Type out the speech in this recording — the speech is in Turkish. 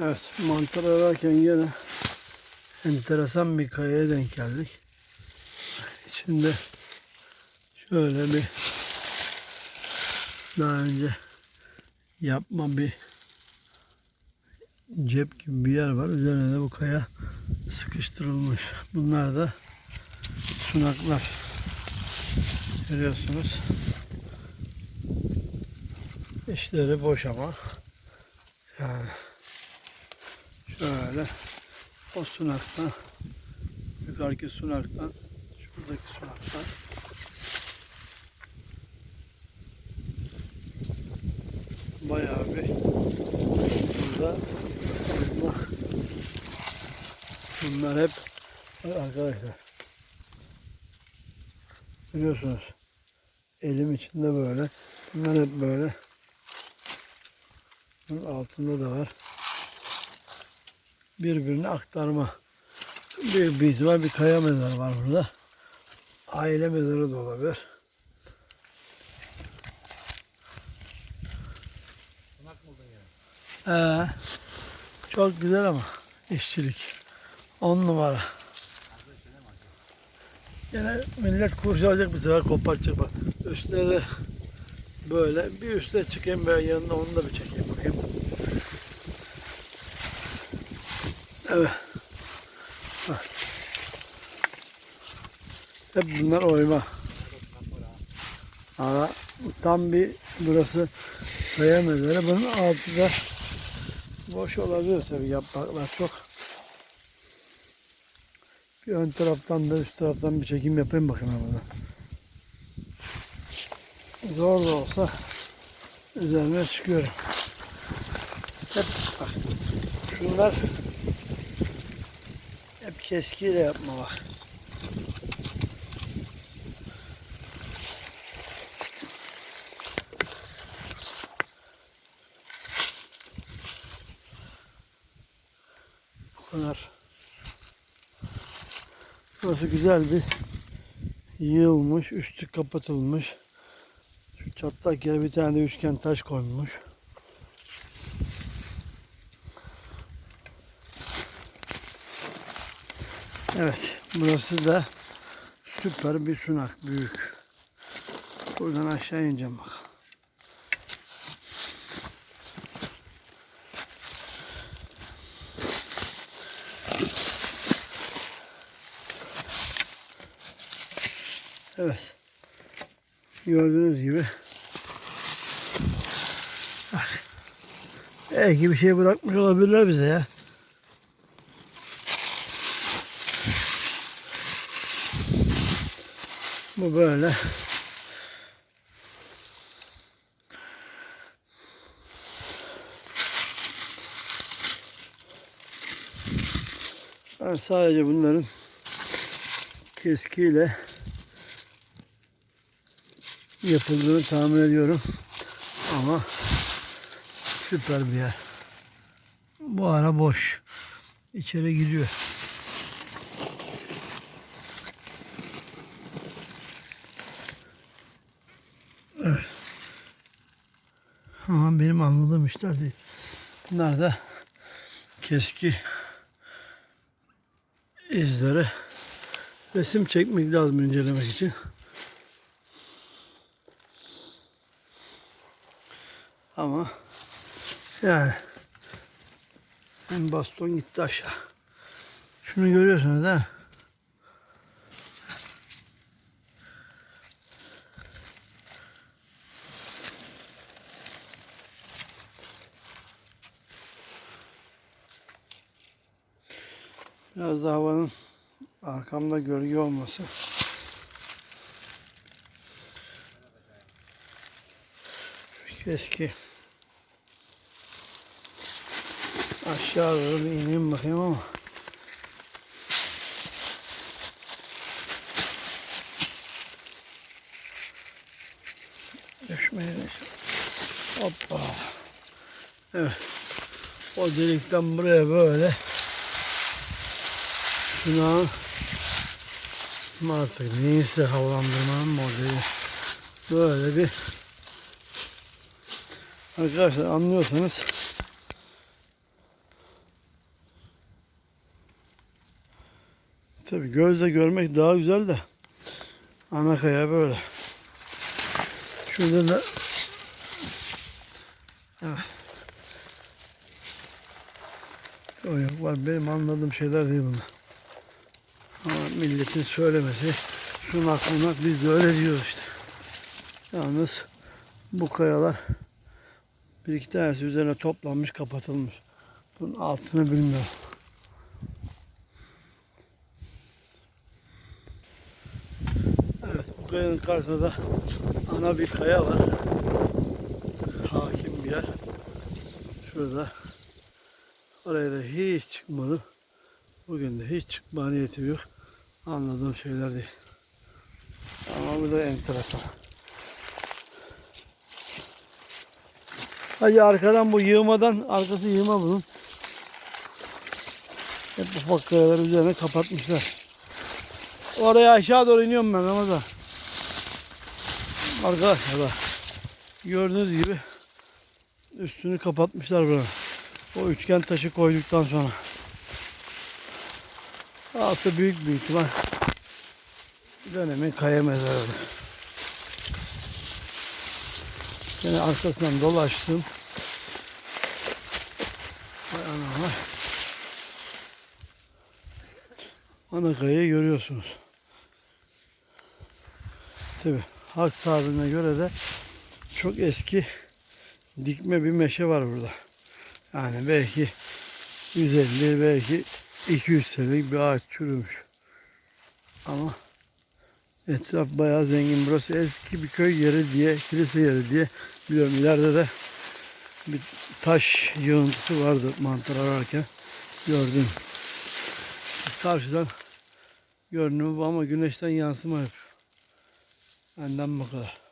Evet, mantar ararken yine enteresan bir kayaya denk geldik. İçinde şöyle bir daha önce yapma bir cep gibi bir yer var. Üzerine de bu kaya sıkıştırılmış. Bunlar da sunaklar. Görüyorsunuz. İşleri boş ama yani şöyle. O sunaktan yukarıki sunaktan şuradaki sunaktan. Bayağı bir burada elma. bunlar hep arkadaşlar. Biliyorsunuz elim içinde böyle. Bunlar hep böyle. Bunun altında da var birbirini aktarma bir, bir ihtimal bir kaya mezarı var burada aile mezarı da olabilir Ee, çok güzel ama işçilik. On numara. Yine millet kurşalacak bir sefer kopartacak bak. Üstüne de böyle bir üste çıkayım böyle yanına onu da bir çekeyim bakayım. Evet. Hep bunlar oyma. Ama tam bir burası mezarı. Bunun altı da boş olabilir tabii yapraklar çok. Bir ön taraftan da üst taraftan bir çekim yapayım bakayım ben burada. Zor da olsa üzerine çıkıyorum. Hep bak şunlar keskiyle yapma bak. Bu kadar. Burası güzel bir yığılmış, üstü kapatılmış. Şu çatlak yere bir tane de üçgen taş koymuş. Evet, burası da süper bir sunak, büyük. Buradan aşağı ineceğim bak. Evet. Gördüğünüz gibi. Bak. Belki bir şey bırakmış olabilirler bize ya. Bu böyle. Ben sadece bunların keskiyle yapıldığını tahmin ediyorum. Ama süper bir yer. Bu ara boş. İçeri gidiyor. Ama benim anladığım işler değil. Bunlar da keski izleri resim çekmek lazım incelemek için. Ama yani hem baston gitti aşağı. Şunu görüyorsunuz değil Biraz da havanın arkamda gölge olması. Keşke aşağı doğru bir ineyim bakayım ama düşmeyin. Hoppa. Evet. O delikten buraya böyle Şuna. Artık neyse havalandırma modeli. Böyle bir arkadaşlar anlıyorsanız tabi gözle görmek daha güzel de ana kaya böyle. Şurada da evet. O yok var benim anladığım şeyler değil bunlar. Ama milletin söylemesi şunun aklına biz de öyle diyoruz işte. Yalnız bu kayalar bir iki tanesi üzerine toplanmış kapatılmış. Bunun altını bilmiyorum. Evet bu kayanın karşısında da ana bir kaya var. Hakim bir yer. Şurada. Oraya da hiç çıkmadım. Bugün de hiç çıkma niyetim yok. Anladığım şeyler değil. Ama bu da enteresan. Hadi arkadan bu yığmadan, arkası yığma bunun. Hep ufak kayalar üzerine kapatmışlar. Oraya aşağı doğru iniyorum ben Ramazan. Arkadaşlar bak. Gördüğünüz gibi üstünü kapatmışlar buna. O üçgen taşı koyduktan sonra. Altı büyük büyük ihtimal dönemin kaya mezarı. Yine arkasından dolaştım. Vay. Ana kayayı görüyorsunuz. Tabi halk tabirine göre de çok eski dikme bir meşe var burada. Yani belki 150 belki 200 senelik bir ağaç çürümüş. Ama etraf bayağı zengin. Burası eski bir köy yeri diye, kilise yeri diye biliyorum. İleride de bir taş yığıntısı vardı mantar ararken gördüm. Karşıdan görünümü ama güneşten yansıma yapıyor. Benden bu kadar.